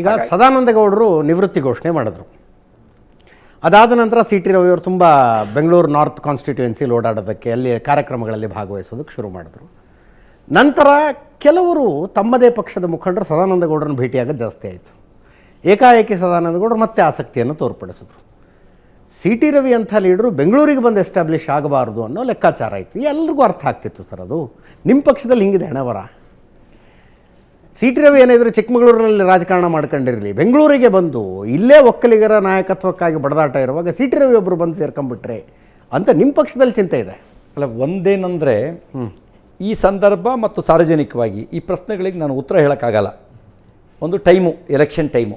ಈಗ ಸದಾನಂದ ಗೌಡರು ನಿವೃತ್ತಿ ಘೋಷಣೆ ಮಾಡಿದ್ರು. ಅದಾದ ನಂತರ ಸಿ ಟಿ ರವಿಯವರು ತುಂಬ ಬೆಂಗಳೂರು ನಾರ್ತ್ ಕಾನ್ಸ್ಟಿಟ್ಯೂಯೆನ್ಸಿಲಿ ಓಡಾಡೋದಕ್ಕೆ ಅಲ್ಲಿ ಕಾರ್ಯಕ್ರಮಗಳಲ್ಲಿ ಭಾಗವಹಿಸೋದಕ್ಕೆ ಶುರು ಮಾಡಿದ್ರು. ನಂತರ ಕೆಲವರು ತಮ್ಮದೇ ಪಕ್ಷದ ಮುಖಂಡರು ಸದಾನಂದ ಗೌಡರನ್ನು ಭೇಟಿಯಾಗೋದು ಜಾಸ್ತಿ ಆಯಿತು. ಏಕಾಏಕಿ ಸದಾನಂದ ಗೌಡರು ಮತ್ತೆ ಆಸಕ್ತಿಯನ್ನು ತೋರ್ಪಡಿಸಿದ್ರು. ಸಿ ಟಿ ರವಿ ಅಂಥ ಲೀಡರು ಬೆಂಗಳೂರಿಗೆ ಬಂದು ಎಸ್ಟಾಬ್ಲಿಷ್ ಆಗಬಾರ್ದು ಅನ್ನೋ ಲೆಕ್ಕಾಚಾರ ಆಯಿತು ಎಲ್ರಿಗೂ ಅರ್ಥ ಆಗ್ತಿತ್ತು ಸರ್ ಅದು. ನಿಮ್ಮ ಪಕ್ಷದಲ್ಲಿ ಹಿಂಗಿದೆ ಹಣವರ? ಸಿ ಟಿ ರವಿ ಏನಿದ್ರು ಚಿಕ್ಕಮಗಳೂರಿನಲ್ಲಿ ರಾಜಕಾರಣ ಮಾಡ್ಕೊಂಡಿರಲಿ. ಬೆಂಗಳೂರಿಗೆ ಬಂದು ಇಲ್ಲೇ ಒಕ್ಕಲಿಗರ ನಾಯಕತ್ವಕ್ಕಾಗಿ ಬಡದಾಟ ಇರುವಾಗ ಸಿ ಟಿ ರವಿ ಒಬ್ಬರು ಬಂದು ಸೇರ್ಕೊಂಡ್ಬಿಟ್ರೆ ಅಂತ ನಿಮ್ಮ ಪಕ್ಷದಲ್ಲಿ ಚಿಂತೆ ಇದೆ? ಅಲ್ಲ ಒಂದೇನೆಂದರೆ ಈ ಸಂದರ್ಭ ಮತ್ತು ಸಾರ್ವಜನಿಕವಾಗಿ ಈ ಪ್ರಶ್ನೆಗಳಿಗೆ ನಾನು ಉತ್ತರ ಹೇಳೋಕ್ಕಾಗಲ್ಲ. ಒಂದು ಟೈಮು ಎಲೆಕ್ಷನ್ ಟೈಮು.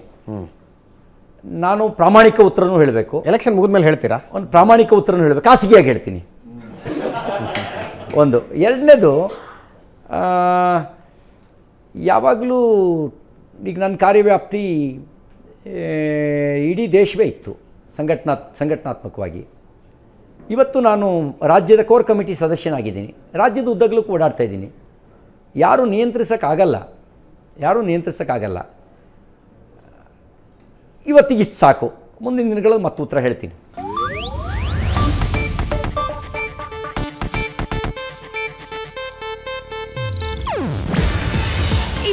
ನಾನು ಪ್ರಾಮಾಣಿಕ ಉತ್ತರನೂ ಹೇಳಬೇಕು. ಎಲೆಕ್ಷನ್ ಮುಗಿದ್ಮೇಲೆ ಹೇಳ್ತೀರಾ? ಒಂದು ಪ್ರಾಮಾಣಿಕ ಉತ್ತರನೂ ಹೇಳಬೇಕು. ಖಾಸಗಿಯಾಗಿ ಹೇಳ್ತೀನಿ. ಒಂದು. ಎರಡನೇದು ಯಾವಾಗಲೂ ಈಗ ನನ್ನ ಕಾರ್ಯವ್ಯಾಪ್ತಿ ಇಡೀ ದೇಶವೇ ಇತ್ತು ಸಂಘಟನಾ, ಸಂಘಟನಾತ್ಮಕವಾಗಿ. ಇವತ್ತು ನಾನು ರಾಜ್ಯದ ಕೋರ್ ಕಮಿಟಿ ಸದಸ್ಯನಾಗಿದ್ದೀನಿ. ರಾಜ್ಯದ ಉದ್ದಗಲೂ ಓಡಾಡ್ತಾ ಇದ್ದೀನಿ. ಯಾರೂ ನಿಯಂತ್ರಿಸೋಕ್ಕಾಗಲ್ಲ. ಯಾರೂ ನಿಯಂತ್ರಿಸೋಕ್ಕಾಗಲ್ಲ. ಇವತ್ತಿಗಿಷ್ಟು ಸಾಕು. ಮುಂದಿನ ದಿನಗಳಲ್ಲಿ ಮತ್ತೆ ಉತ್ತರ ಹೇಳ್ತೀನಿ.